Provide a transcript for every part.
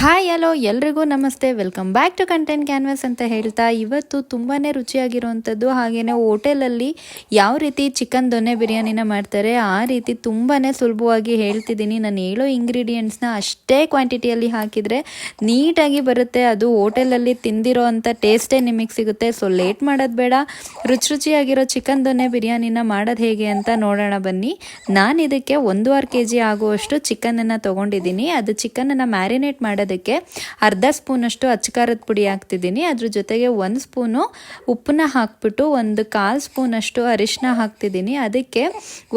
Hi, hello, ಎಲ್ರಿಗೂ ನಮಸ್ತೆ. Welcome back to content canvas ಅಂತ ಹೇಳ್ತಾ ಇವತ್ತು ತುಂಬಾ ರುಚಿಯಾಗಿರುವಂಥದ್ದು ಹಾಗೆಯೇ ಹೋಟೆಲಲ್ಲಿ ಯಾವ ರೀತಿ ಚಿಕನ್ ದೊನ್ನೆ ಬಿರಿಯಾನಿನ ಮಾಡ್ತಾರೆ ಆ ರೀತಿ ತುಂಬಾ ಸುಲಭವಾಗಿ ಹೇಳ್ತಿದ್ದೀನಿ. ನಾನು ಹೇಳೋ ಇಂಗ್ರೀಡಿಯೆಂಟ್ಸ್ನ ಅಷ್ಟೇ ಕ್ವಾಂಟಿಟಿಯಲ್ಲಿ ಹಾಕಿದರೆ ನೀಟಾಗಿ ಬರುತ್ತೆ. ಅದು ಹೋಟೆಲಲ್ಲಿ ತಿಂದಿರೋ ಅಂಥ ಟೇಸ್ಟೇ ನಿಮಗೆ ಸಿಗುತ್ತೆ. ಸೊ ಲೇಟ್ ಮಾಡೋದು ಬೇಡ. ರುಚಿ ರುಚಿಯಾಗಿರೋ ಚಿಕನ್ ದೊನ್ನೆ ಬಿರಿಯಾನಿನ ಮಾಡೋದು ಹೇಗೆ ಅಂತ ನೋಡೋಣ ಬನ್ನಿ. ನಾನು ಇದಕ್ಕೆ ಒಂದೂವರೆ ಕೆ ಜಿ ಆಗುವಷ್ಟು ಚಿಕನನ್ನು ತೊಗೊಂಡಿದ್ದೀನಿ. ಅದು ಚಿಕನನ್ನು ಮ್ಯಾರಿನೇಟ್ ಮಾಡೋದಕ್ಕೆ ಅರ್ಧ ಸ್ಪೂನಷ್ಟು ಅಚ್ಚಕಾರದ ಪುಡಿ ಹಾಕ್ತಿದ್ದೀನಿ. ಅದ್ರ ಜೊತೆಗೆ ಒಂದು ಸ್ಪೂನು ಉಪ್ಪನ್ನ ಹಾಕ್ಬಿಟ್ಟು ಒಂದು ಕಾಲು ಸ್ಪೂನಷ್ಟು ಅರಿಶಿನ ಹಾಕ್ತಿದ್ದೀನಿ. ಅದಕ್ಕೆ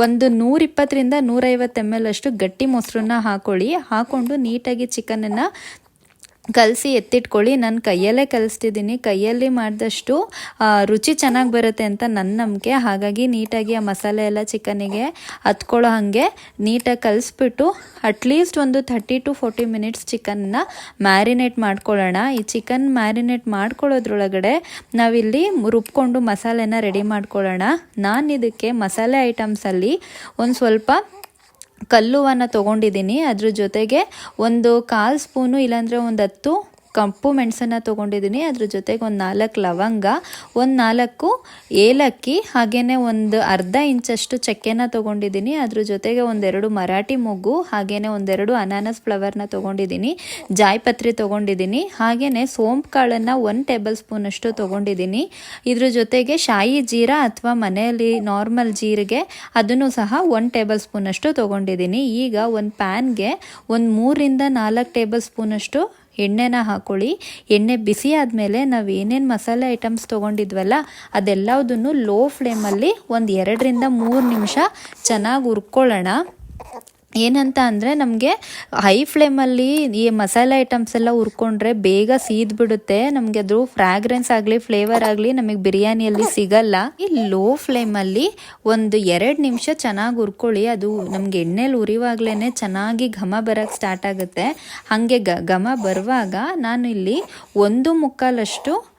ಒಂದು ನೂರಿಪ್ಪತ್ತರಿಂದ ನೂರೈವತ್ತು ಎಂ ಎಲ್ ಅಷ್ಟು ಗಟ್ಟಿ ಮೊಸರನ್ನ ಹಾಕೊಳ್ಳಿ. ಹಾಕ್ಕೊಂಡು ನೀಟಾಗಿ ಚಿಕನನ್ನು ಕಲಸಿ ಎತ್ತಿಟ್ಕೊಳ್ಳಿ. ನಾನು ಕೈಯಲ್ಲೇ ಕಲಿಸ್ತಿದ್ದೀನಿ. ಕೈಯಲ್ಲಿ ಮಾಡಿದಷ್ಟು ರುಚಿ ಚೆನ್ನಾಗಿ ಬರುತ್ತೆ ಅಂತ ನನ್ನ ನಂಬಿಕೆ. ಹಾಗಾಗಿ ನೀಟಾಗಿ ಆ ಮಸಾಲೆ ಎಲ್ಲ ಚಿಕನಿಗೆ ಹತ್ಕೊಳ್ಳೋ ಹಾಗೆ ನೀಟಾಗಿ ಕಲಿಸ್ಬಿಟ್ಟು ಅಟ್ಲೀಸ್ಟ್ ಒಂದು ಥರ್ಟಿ ಟು ಫೋರ್ಟಿ ಮಿನಿಟ್ಸ್ ಚಿಕನ್ನ ಮ್ಯಾರಿನೇಟ್ ಮಾಡ್ಕೊಳ್ಳೋಣ. ಈ ಚಿಕನ್ ಮ್ಯಾರಿನೇಟ್ ಮಾಡ್ಕೊಳ್ಳೋದ್ರೊಳಗಡೆ ನಾವಿಲ್ಲಿ ರುಬ್ಕೊಂಡು ಮಸಾಲೆನ ರೆಡಿ ಮಾಡ್ಕೊಳ್ಳೋಣ. ನಾನು ಇದಕ್ಕೆ ಮಸಾಲೆ ಐಟಮ್ಸಲ್ಲಿ ಒಂದು ಸ್ವಲ್ಪ ಕಲ್ಲುವನ್ನು ತೊಗೊಂಡಿದ್ದೀನಿ. ಅದ್ರ ಜೊತೆಗೆ ಒಂದು ಕಾಲು ಸ್ಪೂನು ಇಲ್ಲಾಂದರೆ ಒಂದು ಹತ್ತು ಕಪ್ಪು ಮೆಣಸನ್ನು ತೊಗೊಂಡಿದ್ದೀನಿ ಅದ್ರ ಜೊತೆಗೆ ಒಂದು ನಾಲ್ಕು ಲವಂಗ, ಒಂದು ನಾಲ್ಕು ಏಲಕ್ಕಿ ಹಾಗೆಯೇ ಒಂದು ಅರ್ಧ ಇಂಚಷ್ಟು ಚಕ್ಕೆನ ತೊಗೊಂಡಿದ್ದೀನಿ ಅದ್ರ ಜೊತೆಗೆ ಒಂದೆರಡು ಮರಾಠಿ ಮೊಗ್ಗು ಹಾಗೆಯೇ ಒಂದೆರಡು ಅನಾನಸ್ ಫ್ಲವರ್ನ ತೊಗೊಂಡಿದ್ದೀನಿ ಜಾಯ್ಪತ್ರಿ ತೊಗೊಂಡಿದ್ದೀನಿ ಹಾಗೆಯೇ ಸೋಂಪು ಕಾಳನ್ನು ಒಂದು ಟೇಬಲ್ ಸ್ಪೂನಷ್ಟು ತೊಗೊಂಡಿದ್ದೀನಿ ಇದ್ರ ಜೊತೆಗೆ ಶಾಯಿ ಜೀರಾ ಅಥವಾ ಮನೆಯಲ್ಲಿ ನಾರ್ಮಲ್ ಜೀರಿಗೆ, ಅದನ್ನು ಸಹ ಒಂದು ಟೇಬಲ್ ಸ್ಪೂನಷ್ಟು ತೊಗೊಂಡಿದ್ದೀನಿ ಈಗ ಒಂದು ಪ್ಯಾನ್ಗೆ ಒಂದು ಮೂರಿಂದ ನಾಲ್ಕು ಟೇಬಲ್ ಸ್ಪೂನಷ್ಟು ಎಣ್ಣೆನ ಹಾಕೊಳ್ಳಿ. ಎಣ್ಣೆ ಬಿಸಿ ಆದಮೇಲೆ ನಾವು ಏನೇನು ಮಸಾಲೆ ಐಟಮ್ಸ್ ತೊಗೊಂಡಿದ್ವಲ್ಲ ಅದೆಲ್ಲದನ್ನು ಲೋ ಫ್ಲೇಮಲ್ಲಿ ಒಂದು ಎರಡರಿಂದ ಮೂರು ನಿಮಿಷ ಚೆನ್ನಾಗಿ ಹುರ್ಕೊಳ್ಳೋಣ. ಏನಂತ ಅಂದರೆ ನಮಗೆ ಹೈ ಫ್ಲೇಮಲ್ಲಿ ಈ ಮಸಾಲೆ ಐಟಮ್ಸ್ ಎಲ್ಲ ಹುರ್ಕೊಂಡ್ರೆ ಬೇಗ ಸೀದ್ಬಿಡುತ್ತೆ. ನಮಗೆ ಅದು ಫ್ರಾಗ್ರೆನ್ಸ್ ಆಗಲಿ ಫ್ಲೇವರ್ ಆಗಲಿ ನಮಗೆ ಬಿರಿಯಾನಿಯಲ್ಲಿ ಸಿಗಲ್ಲ. ಈ ಲೋ ಫ್ಲೇಮಲ್ಲಿ ಒಂದು ಎರಡು ನಿಮಿಷ ಚೆನ್ನಾಗಿ ಹುರ್ಕೊಳ್ಳಿ. ಅದು ನಮಗೆ ಎಣ್ಣೆಲಿ ಉರಿವಾಗ್ಲೇ ಚೆನ್ನಾಗಿ ಘಮ ಬರೋಕ್ಕೆ ಸ್ಟಾರ್ಟ್ ಆಗುತ್ತೆ. ಹಾಗೆ ಘಮ ಬರುವಾಗ ನಾನು ಇಲ್ಲಿ ಒಂದು ಮುಕ್ಕಾಲಷ್ಟು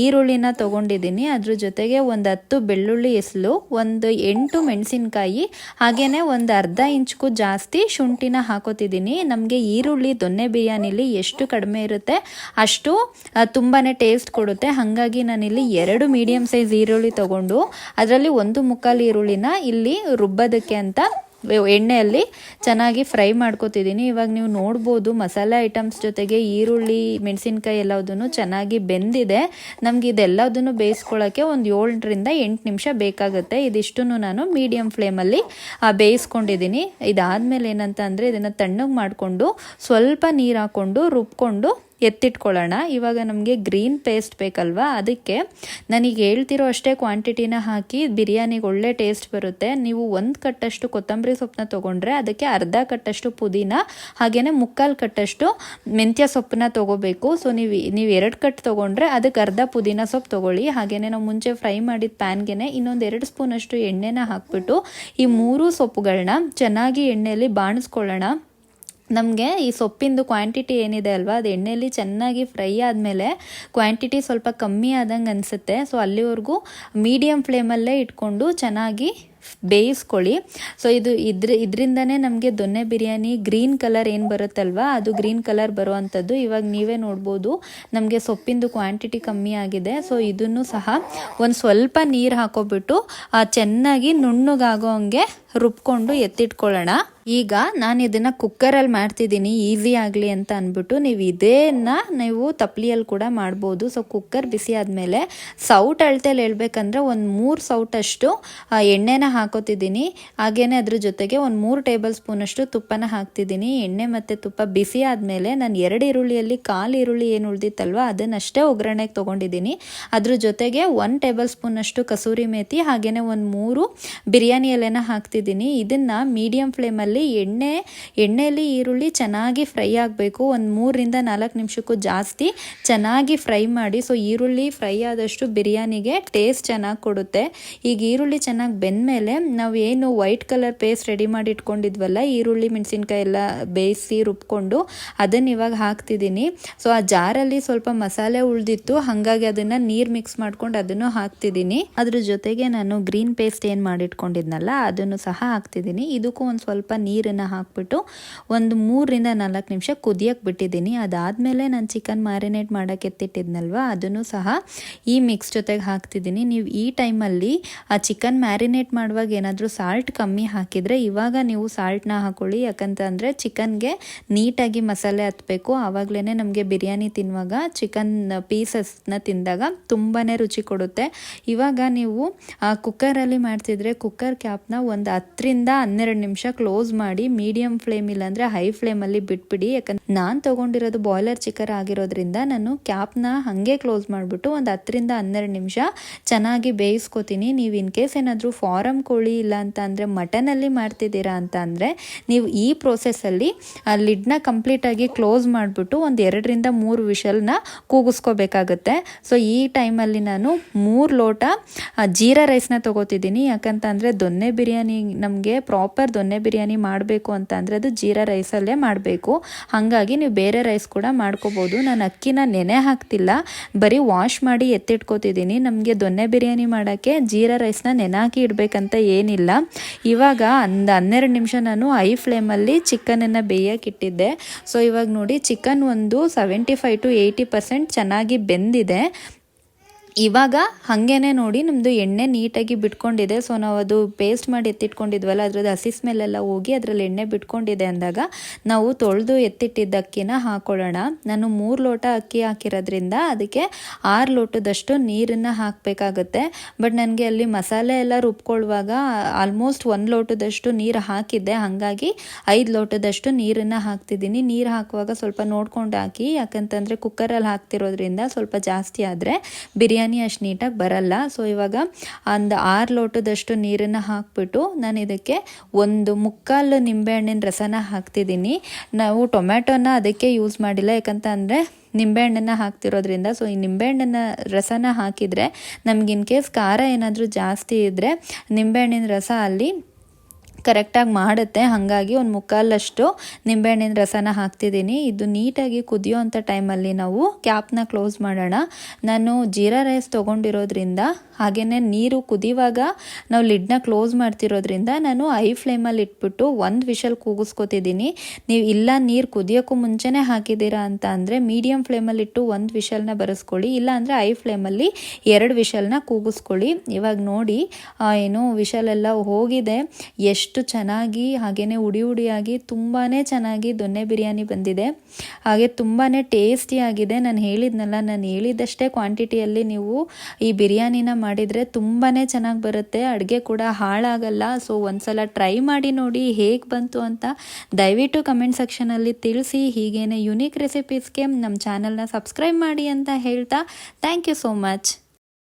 ಈರುಳ್ಳಿನ ತೊಗೊಂಡಿದ್ದೀನಿ. ಅದ್ರ ಜೊತೆಗೆ ಒಂದು ಹತ್ತು ಬೆಳ್ಳುಳ್ಳಿ ಎಸಲು ಒಂದು ಎಂಟು ಮೆಣಸಿನ್ಕಾಯಿ ಹಾಗೆಯೇ ಒಂದು ಅರ್ಧ ಇಂಚ್ಗೂ ಜಾಸ್ತಿ ಶುಂಠಿನ ಹಾಕೋತಿದ್ದೀನಿ. ನಮಗೆ ಈರುಳ್ಳಿ ದೊನ್ನೆ ಬಿರಿಯಾನಿಲಿ ಎಷ್ಟು ಕಡಿಮೆ ಇರುತ್ತೆ ಅಷ್ಟು ತುಂಬಾ ಟೇಸ್ಟ್ ಕೊಡುತ್ತೆ. ಹಾಗಾಗಿ ನಾನಿಲ್ಲಿ ಎರಡು ಮೀಡಿಯಮ್ ಸೈಜ್ ಈರುಳ್ಳಿ ತೊಗೊಂಡು, ಅದರಲ್ಲಿ ಒಂದು ಮುಕ್ಕಾಲು ಈರುಳ್ಳಿನ ಇಲ್ಲಿ ರುಬ್ಬೋದಕ್ಕೆ ಅಂತ ಎಣ್ಣೆಯಲ್ಲಿ ಚೆನ್ನಾಗಿ ಫ್ರೈ ಮಾಡ್ಕೋತಿದ್ದೀನಿ. ಇವಾಗ ನೀವು ನೋಡ್ಬೋದು ಮಸಾಲೆ ಐಟಮ್ಸ್ ಜೊತೆಗೆ ಈರುಳ್ಳಿ, ಮೆಣಸಿನ್ಕಾಯಿ ಎಲ್ಲದನ್ನು ಚೆನ್ನಾಗಿ ಬೆಂದಿದೆ. ನಮ್ಗೆ ಇದೆಲ್ಲದನ್ನು ಬೇಯಿಸ್ಕೊಳ್ಳೋಕ್ಕೆ ಒಂದು ಏಳರಿಂದ ಎಂಟು ನಿಮಿಷ ಬೇಕಾಗುತ್ತೆ. ಇದಿಷ್ಟು ನಾನು ಮೀಡಿಯಮ್ ಫ್ಲೇಮಲ್ಲಿ ಬೇಯಿಸ್ಕೊಂಡಿದ್ದೀನಿ. ಇದಾದಮೇಲೆ ಏನಂತ ಅಂದರೆ ಇದನ್ನು ತಣ್ಣಗೆ ಮಾಡಿಕೊಂಡು ಸ್ವಲ್ಪ ನೀರು ಹಾಕ್ಕೊಂಡು ರುಬ್ಕೊಂಡು ಎತ್ತಿಟ್ಕೊಳ್ಳೋಣ. ಇವಾಗ ನಮಗೆ ಗ್ರೀನ್ ಪೇಸ್ಟ್ ಬೇಕಲ್ವಾ? ಅದಕ್ಕೆ ನನಗೆ ಹೇಳ್ತಿರೋ ಅಷ್ಟೇ ಕ್ವಾಂಟಿಟಿನ ಹಾಕಿ ಬಿರಿಯಾನಿಗೆ ಒಳ್ಳೆ ಟೇಸ್ಟ್ ಬರುತ್ತೆ. ನೀವು ಒಂದು ಕಟ್ಟಷ್ಟು ಕೊತ್ತಂಬರಿ ಸೊಪ್ಪನ್ನ ತೊಗೊಂಡ್ರೆ ಅದಕ್ಕೆ ಅರ್ಧ ಕಟ್ಟಷ್ಟು ಪುದೀನ ಹಾಗೆಯೇ ಮುಕ್ಕಾಲು ಕಟ್ಟಷ್ಟು ಮೆಂತ್ಯ ಸೊಪ್ಪನ್ನ ತೊಗೋಬೇಕು. ಸೊ ನೀವು ನೀವು ಎರಡು ಕಟ್ ತೊಗೊಂಡ್ರೆ ಅದಕ್ಕೆ ಅರ್ಧ ಪುದೀನ ಸೊಪ್ಪು ತೊಗೊಳ್ಳಿ. ಹಾಗೆಯೇ ನಾವು ಮುಂಚೆ ಫ್ರೈ ಮಾಡಿದ ಪ್ಯಾನ್ಗೆ ಇನ್ನೊಂದು ಎರಡು ಸ್ಪೂನಷ್ಟು ಎಣ್ಣೆನ ಹಾಕ್ಬಿಟ್ಟು ಈ ಮೂರು ಸೊಪ್ಪುಗಳನ್ನ ಚೆನ್ನಾಗಿ ಎಣ್ಣೆಯಲ್ಲಿ ಬಾಣಿಸ್ಕೊಳ್ಳೋಣ. ನಮಗೆ ಈ ಸೊಪ್ಪಿಂದು ಕ್ವಾಂಟಿಟಿ ಏನಿದೆ ಅಲ್ವಾ? ಅದು ಎಣ್ಣೆಯಲ್ಲಿ ಚೆನ್ನಾಗಿ ಫ್ರೈ ಆದಮೇಲೆ ಕ್ವಾಂಟಿಟಿ ಸ್ವಲ್ಪ ಕಮ್ಮಿ ಆದಂಗೆ ಅನಿಸುತ್ತೆ. ಸೊ ಅಲ್ಲಿವರೆಗೂ ಮೀಡಿಯಮ್ ಫ್ಲೇಮಲ್ಲೇ ಇಟ್ಕೊಂಡು ಚೆನ್ನಾಗಿ ಬೇಯಿಸ್ಕೊಳ್ಳಿ. ಸೊ ಇದು ಇದ್ರ, ಇದರಿಂದನೇ ನಮಗೆ ದೊನ್ನೆ ಬಿರಿಯಾನಿ ಗ್ರೀನ್ ಕಲರ್ ಏನು ಬರುತ್ತಲ್ವಾ? ಅದು ಗ್ರೀನ್ ಕಲರ್ ಬರುವಂಥದ್ದು ಇವಾಗ ನೀವೇ ನೋಡ್ಬೋದು. ನಮಗೆ ಸೊಪ್ಪಿಂದು ಕ್ವಾಂಟಿಟಿ ಕಮ್ಮಿ ಆಗಿದೆ. ಸೊ ಇದನ್ನು ಸಹ ಒಂದು ಸ್ವಲ್ಪ ನೀರು ಹಾಕೋಬಿಟ್ಟು ಚೆನ್ನಾಗಿ ನುಣ್ಣಗಾಗೋ ಹಂಗೆ ರುಬ್ಕೊಂಡು ಎತ್ತಿಟ್ಕೊಳ್ಳೋಣ. ಈಗ ನಾನು ಇದನ್ನು ಕುಕ್ಕರಲ್ಲಿ ಮಾಡ್ತಿದ್ದೀನಿ, ಈಸಿ ಆಗಲಿ ಅಂತ ಅಂದ್ಬಿಟ್ಟು ನೀವು ಇದೇನ ನೀವು ತಪ್ಲಿಯಲ್ಲಿ ಕೂಡ ಮಾಡ್ಬೋದು. ಸೊ ಕುಕ್ಕರ್ ಬಿಸಿ ಆದಮೇಲೆ ಸೌಟ್ ಅಳತೆಯಲ್ಲಿ ಹೇಳ್ಬೇಕಂದ್ರೆ ಒಂದು ಮೂರು ಸೌಟಷ್ಟು ಎಣ್ಣೆನ ಹಾಕೋತಿದ್ದೀನಿ. ಹಾಗೇನೆ ಅದ್ರ ಜೊತೆಗೆ ಒಂದು ಮೂರು ಟೇಬಲ್ ಸ್ಪೂನಷ್ಟು ತುಪ್ಪನ ಹಾಕ್ತಿದ್ದೀನಿ. ಎಣ್ಣೆ ಮತ್ತು ತುಪ್ಪ ಬಿಸಿ ಆದಮೇಲೆ ನಾನು ಎರಡು ಈರುಳ್ಳಿಯಲ್ಲಿ ಕಾಲು ಈರುಳ್ಳಿ ಏನು ಉಳಿದಿತ್ತಲ್ವ, ಅದನ್ನಷ್ಟೇ ಒಗ್ಗರಣೆಗೆ ತೊಗೊಂಡಿದ್ದೀನಿ. ಅದ್ರ ಜೊತೆಗೆ ಒಂದು ಟೇಬಲ್ ಸ್ಪೂನಷ್ಟು ಕಸೂರಿ ಮೇಥಿ ಹಾಗೆಯೇ ಒಂದು ಮೂರು ಬಿರಿಯಾನಿ ಎಲೆನ ಹಾಕ್ತಿದ್ದೀನಿ ಇದನ್ನು ಮೀಡಿಯಮ್ ಫ್ಲೇಮಲ್ಲಿ ಎಣ್ಣೆ ಎಣ್ಣೆಯಲ್ಲಿ ಈರುಳ್ಳಿ ಚೆನ್ನಾಗಿ ಫ್ರೈ ಆಗಬೇಕು. ಒಂದು ಮೂರರಿಂದ ನಾಲ್ಕು ನಿಮಿಷಕ್ಕೂ ಜಾಸ್ತಿ ಚೆನ್ನಾಗಿ ಫ್ರೈ ಮಾಡಿ. ಸೊ ಈರುಳ್ಳಿ ಫ್ರೈ ಆದಷ್ಟು ಬಿರಿಯಾನಿಗೆ ಟೇಸ್ಟ್ ಚೆನ್ನಾಗಿ ಕೊಡುತ್ತೆ. ಈಗ ಈರುಳ್ಳಿ ಚೆನ್ನಾಗಿ ಬೆಂದಮೇಲೆ ನಾವು ಏನು ವೈಟ್ ಕಲರ್ ಪೇಸ್ಟ್ ರೆಡಿ ಮಾಡಿ ಇಟ್ಕೊಂಡಿದ್ವಲ್ಲ, ಈರುಳ್ಳಿ, ಮೆಣಸಿನ್ಕಾಯಿ ಎಲ್ಲ ಬೇಯಿಸಿ ರುಬ್ಕೊಂಡು ಅದನ್ನು ಇವಾಗ ಹಾಕ್ತಿದ್ದೀನಿ. ಸೊ ಆ ಜಾರಲ್ಲಿ ಸ್ವಲ್ಪ ಮಸಾಲೆ ಉಳಿದಿತ್ತು. ಹಾಗಾಗಿ ಅದನ್ನು ನೀರು ಮಿಕ್ಸ್ ಮಾಡ್ಕೊಂಡು ಅದನ್ನು ಹಾಕ್ತಿದ್ದೀನಿ. ಅದ್ರ ಜೊತೆಗೆ ನಾನು ಗ್ರೀನ್ ಪೇಸ್ಟ್ ಏನು ಮಾಡಿಟ್ಕೊಂಡಿದ್ನಲ್ಲ, ಅದನ್ನು ಸಹ ಸಹ ಹಾಕ್ತಿದ್ದೀನಿ. ಇದಕ್ಕೂ ಒಂದು ಸ್ವಲ್ಪ ನೀರನ್ನು ಹಾಕ್ಬಿಟ್ಟು ಒಂದು ಮೂರರಿಂದ ನಾಲ್ಕು ನಿಮಿಷ ಕುದಿಯಕ್ಕೆ ಬಿಟ್ಟಿದ್ದೀನಿ. ಅದಾದಮೇಲೆ ನಾನು ಚಿಕನ್ ಮ್ಯಾರಿನೇಟ್ ಮಾಡೋಕ್ಕೆ ಎತ್ತಿಟ್ಟಿದ್ನಲ್ವ, ಅದನ್ನು ಸಹ ಈ ಮಿಕ್ಸ್ ಜೊತೆಗೆ ಹಾಕ್ತಿದ್ದೀನಿ. ನೀವು ಈ ಟೈಮಲ್ಲಿ ಆ ಚಿಕನ್ ಮ್ಯಾರಿನೇಟ್ ಮಾಡುವಾಗ ಏನಾದರೂ ಸಾಲ್ಟ್ ಕಮ್ಮಿ ಹಾಕಿದರೆ ಇವಾಗ ನೀವು ಸಾಲ್ಟ್ನ ಹಾಕೊಳ್ಳಿ. ಯಾಕಂತಂದರೆ ಚಿಕನ್ಗೆ ನೀಟಾಗಿ ಮಸಾಲೆ ಹತ್ತಬೇಕು ಆವಾಗಲೇ ನಮಗೆ ಬಿರಿಯಾನಿ ತಿನ್ನುವಾಗ ಚಿಕನ್ ಪೀಸಸ್ನ ತಿಂದಾಗ ತುಂಬಾ ರುಚಿ ಕೊಡುತ್ತೆ. ಇವಾಗ ನೀವು ಕುಕ್ಕರಲ್ಲಿ ಮಾಡ್ತಿದ್ರೆ ಕುಕ್ಕರ್ ಕ್ಯಾಪ್ನ ಒಂದು ಹತ್ತರಿಂದ ಹನ್ನೆರಡು ನಿಮಿಷ ಕ್ಲೋಸ್ ಮಾಡಿ ಮೀಡಿಯಂ ಫ್ಲೇಮ್ ಇಲ್ಲಾಂದರೆ ಹೈ ಫ್ಲೇಮಲ್ಲಿ ಬಿಟ್ಬಿಡಿ. ಯಾಕಂದ್ರೆ ನಾನು ತೊಗೊಂಡಿರೋದು ಬಾಯ್ಲರ್ ಚಿಕನ್ ಆಗಿರೋದ್ರಿಂದ ನಾನು ಕ್ಯಾಪ್ನ ಹಾಗೆ ಕ್ಲೋಸ್ ಮಾಡಿಬಿಟ್ಟು ಒಂದು ಹತ್ತರಿಂದ ಹನ್ನೆರಡು ನಿಮಿಷ ಚೆನ್ನಾಗಿ ಬೇಯಿಸ್ಕೊತೀನಿ. ನೀವು ಇನ್ ಕೇಸ್ ಏನಾದರೂ ಫಾರಮ್ ಕೋಳಿ ಇಲ್ಲ ಅಂತ ಅಂದರೆ ಮಟನಲ್ಲಿ ಮಾಡ್ತಿದ್ದೀರಾ ಅಂತ ಅಂದರೆ ನೀವು ಈ ಪ್ರೋಸೆಸ್ಸಲ್ಲಿ ಲಿಡ್ನ ಕಂಪ್ಲೀಟಾಗಿ ಕ್ಲೋಸ್ ಮಾಡಿಬಿಟ್ಟು ಒಂದು ಎರಡರಿಂದ ಮೂರು ವಿಷಲ್ನ ಕೂಗಿಸ್ಕೋಬೇಕಾಗತ್ತೆ. ಸೊ ಈ ಟೈಮಲ್ಲಿ ನಾನು ಮೂರು ಲೋಟ ಜೀರಾ ರೈಸ್ನ ತೊಗೋತಿದ್ದೀನಿ. ಯಾಕಂತ ಅಂದರೆ ದೊನ್ನೆ ಬಿರಿಯಾನಿ ನಮಗೆ ಪ್ರಾಪರ್ ದೊನ್ನೆ ಬಿರಿಯಾನಿ ಮಾಡಬೇಕು ಅಂತ ಅಂದರೆ ಅದು ಜೀರಾ ರೈಸಲ್ಲೇ ಮಾಡಬೇಕು. ಹಾಗಾಗಿ ನೀವು ಬೇರೆ ರೈಸ್ ಕೂಡ ಮಾಡ್ಕೋಬೋದು. ನಾನು ಅಕ್ಕಿನ ನೆನೆ ಹಾಕ್ತಿಲ್ಲ. ಬರೀ ವಾಶ್ ಮಾಡಿ ಎತ್ತಿಟ್ಕೋತಿದ್ದೀನಿ ನಮಗೆ ದೊನ್ನೆ ಬಿರಿಯಾನಿ ಮಾಡೋಕ್ಕೆ ಜೀರಾ ರೈಸ್ನ ನೆನೆ ಹಾಕಿ ಇಡಬೇಕಂತ ಏನಿಲ್ಲ. ಇವಾಗ ಒಂದು ಹನ್ನೆರಡು ನಿಮಿಷ ನಾನು ಐ ಫ್ಲೇಮಲ್ಲಿ ಚಿಕನನ್ನು ಬೇಯಕ್ಕೆ ಇಟ್ಟಿದ್ದೆ. ಸೊ ಇವಾಗ ನೋಡಿ ಚಿಕನ್ ಒಂದು seventy five to eighty percent ಚೆನ್ನಾಗಿ ಬೆಂದಿದೆ. ಇವಾಗ ಹಾಗೇನೆ ನೋಡಿ ನಮ್ಮದು ಎಣ್ಣೆ ನೀಟಾಗಿ ಬಿಟ್ಕೊಂಡಿದೆ. ಸೊ ನಾವು ಅದು ಪೇಸ್ಟ್ ಮಾಡಿ ಎತ್ತಿಟ್ಕೊಂಡಿದ್ವಲ್ಲ ಅದ್ರದ್ದು ಹಸಿ ಸ್ಮೆಲ್ಲೆಲ್ಲ ಹೋಗಿ ಅದರಲ್ಲಿ ಎಣ್ಣೆ ಬಿಟ್ಕೊಂಡಿದೆ ಅಂದಾಗ ನಾವು ತೊಳೆದು ಎತ್ತಿಟ್ಟಿದ್ದ ಅಕ್ಕಿನ ಹಾಕೊಳ್ಳೋಣ ನಾನು ಮೂರು ಲೋಟ ಅಕ್ಕಿ ಹಾಕಿರೋದ್ರಿಂದ ಅದಕ್ಕೆ ಆರು ಲೋಟದಷ್ಟು ನೀರನ್ನು ಹಾಕಬೇಕಾಗತ್ತೆ. ಬಟ್ ನನಗೆ ಅಲ್ಲಿ ಮಸಾಲೆ ಎಲ್ಲ ರುಬ್ಕೊಳ್ಳುವಾಗ ಆಲ್ಮೋಸ್ಟ್ ಒಂದು ಲೋಟದಷ್ಟು ನೀರು ಹಾಕಿದ್ದೆ. ಹಾಗಾಗಿ ಐದು ಲೋಟದಷ್ಟು ನೀರನ್ನು ಹಾಕ್ತಿದ್ದೀನಿ. ನೀರು ಹಾಕುವಾಗ ಸ್ವಲ್ಪ ನೋಡ್ಕೊಂಡು ಹಾಕಿ, ಯಾಕಂತಂದರೆ ಕುಕ್ಕರಲ್ಲಿ ಹಾಕ್ತಿರೋದ್ರಿಂದ ಸ್ವಲ್ಪ ಜಾಸ್ತಿ ಆದರೆ ಬಿರಿಯಾನಿ ಅಷ್ಟು ನೀಟಾಗಿ ಬರಲ್ಲ. ಸೊ ಇವಾಗ ಒಂದು ಆರು ಲೋಟದಷ್ಟು ನೀರನ್ನು ಹಾಕ್ಬಿಟ್ಟು ನಾನು ಇದಕ್ಕೆ ಒಂದು ಮುಕ್ಕಾಲು ನಿಂಬೆಹಣ್ಣಿನ ರಸನ ಹಾಕ್ತಿದ್ದೀನಿ. ನಾವು ಟೊಮ್ಯಾಟೋನ ಅದಕ್ಕೆ ಯೂಸ್ ಮಾಡಿಲ್ಲ. ಯಾಕಂತ ಅಂದರೆ ನಿಂಬೆಹಣ್ಣನ್ನು ಹಾಕ್ತಿರೋದ್ರಿಂದ ಸೊ ಈ ನಿಂಬೆಹಣ್ಣಿನ ರಸನ ಹಾಕಿದರೆ ನಮ್ಗೆ ಇನ್ ಕೇಸ್ ಖಾರ ಏನಾದರೂ ಜಾಸ್ತಿ ಇದ್ದರೆ ನಿಂಬೆಹಣ್ಣಿನ ರಸ ಅಲ್ಲಿ ಕರೆಕ್ಟಾಗಿ ಮಾಡುತ್ತೆ. ಹಾಗಾಗಿ ಒಂದು ಮುಕ್ಕಾಲಷ್ಟು ನಿಂಬೆಹಣ್ಣಿನ ರಸನ ಹಾಕ್ತಿದ್ದೀನಿ. ಇದು ನೀಟಾಗಿ ಕುದಿಯೋ ಅಂಥ ಟೈಮಲ್ಲಿ ನಾವು ಕ್ಯಾಪ್ನ ಕ್ಲೋಸ್ ಮಾಡೋಣ. ನಾನು ಜೀರಾ ರೈಸ್ ತೊಗೊಂಡಿರೋದ್ರಿಂದ ಹಾಗೆಯೇ ನೀರು ಕುದಿಯುವಾಗ ನಾವು ಲಿಡ್ನ ಕ್ಲೋಸ್ ಮಾಡ್ತಿರೋದ್ರಿಂದ ನಾನು ಐ ಫ್ಲೇಮಲ್ಲಿ ಇಟ್ಬಿಟ್ಟು ಒಂದು ವಿಷಲ್ ಕೂಗಿಸ್ಕೊತಿದ್ದೀನಿ. ನೀವು ಇಲ್ಲ ನೀರು ಕುದಿಯೋಕ್ಕೂ ಮುಂಚೆನೇ ಹಾಕಿದ್ದೀರಾ ಅಂತ ಅಂದರೆ ಮೀಡಿಯಮ್ ಫ್ಲೇಮಲ್ಲಿ ಇಟ್ಟು ಒಂದು ವಿಷಲ್ನ ಬರೆಸ್ಕೊಳ್ಳಿ. ಇಲ್ಲ ಅಂದರೆ ಐ ಫ್ಲೇಮಲ್ಲಿ ಎರಡು ವಿಷಲ್ನ ಕೂಗಿಸ್ಕೊಳ್ಳಿ. ಇವಾಗ ನೋಡಿ ಏನು ವಿಷಲ್ ಎಲ್ಲ ಹೋಗಿದೆ ಎಷ್ಟು ಚೆನ್ನಾಗಿ ಹಾಗೆಯೇ ಉಡಿ ಉಡಿಯಾಗಿ ತುಂಬಾ ಚೆನ್ನಾಗಿ ದೊನ್ನೆ ಬಿರಿಯಾನಿ ಬಂದಿದೆ. ಹಾಗೆ ತುಂಬಾ ಟೇಸ್ಟಿಯಾಗಿದೆ ನಾನು ಹೇಳಿದ್ನಲ್ಲ, ನಾನು ಹೇಳಿದಷ್ಟೇ ಕ್ವಾಂಟಿಟಿಯಲ್ಲಿ ನೀವು ಈ ಬಿರಿಯಾನಿನ ಮಾಡಿದರೆ ತುಂಬಾ ಚೆನ್ನಾಗಿ ಬರುತ್ತೆ. ಅಡುಗೆ ಕೂಡ ಹಾಳಾಗಲ್ಲ. ಸೊ, ಒಂದ್ಸಲ ಟ್ರೈ ಮಾಡಿ ನೋಡಿ ಹೇಗೆ ಬಂತು ಅಂತ ದಯವಿಟ್ಟು ಕಮೆಂಟ್ ಸೆಕ್ಷನಲ್ಲಿ ತಿಳಿಸಿ. ಹೀಗೇನೆ ಯುನೀಕ್ ರೆಸಿಪೀಸ್ಗೆ ನಮ್ಮ ಚಾನಲ್ನ ಸಬ್ಸ್ಕ್ರೈಬ್ ಮಾಡಿ ಅಂತ ಹೇಳ್ತಾ ಥ್ಯಾಂಕ್ ಯು ಸೋ ಮಚ್.